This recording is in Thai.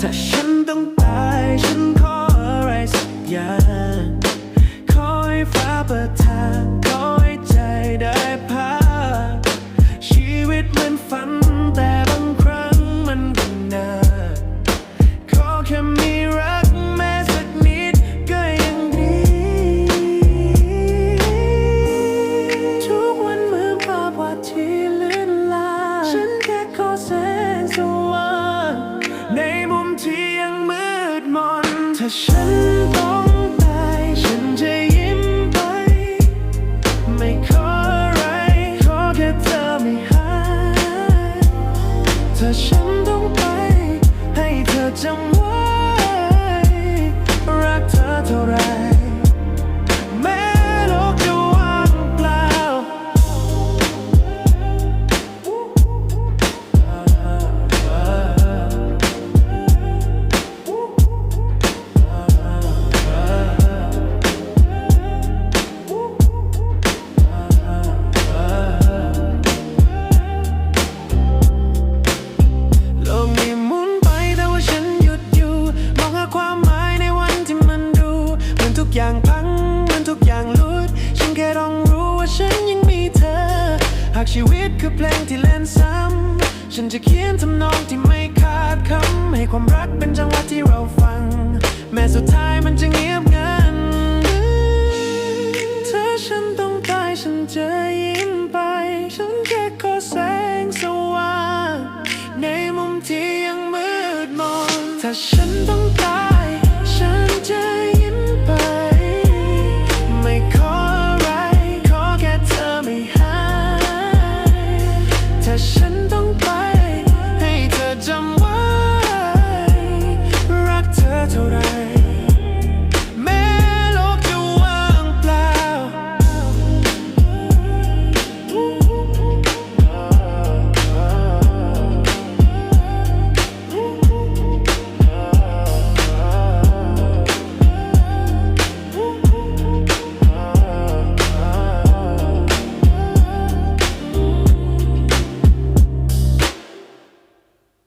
ถ้าฉันต้องตาย ฉันขออะไรสักอย่าง ขอให้ฟ้าปิดทางขอให้ใจได้พักชีวิตเหมือนฝันแต่บางครั้งมันก็นานขอแค่มีรักแม้สักนิดก็ยังดี ทุกวันเหมือนภาพวาดที่ลื่นลางฉันแค่ขอแสงสว่างในมุมาฉันต้องตายฉันจะยิ้มไป ไม่ขออะไรขอแค่เธอไม่หายถ้าฉันต้องไป ให้เธอจำไว้ ชีวิตคือเพลงที่เล่นซ้ำ ฉันจะเขียนทำนองที่ไม่ขาดคำ ให้ความรักเป็นจังหวะที่เราฟัง แม้สุดท้ายมันจะเงียบงันถ้าฉันต้องตายฉันจะยิ้มไป ฉันแค่ขอแสงสว่างในมุมที่ยังมืดมนถ้าฉันต้องตายฉันจะ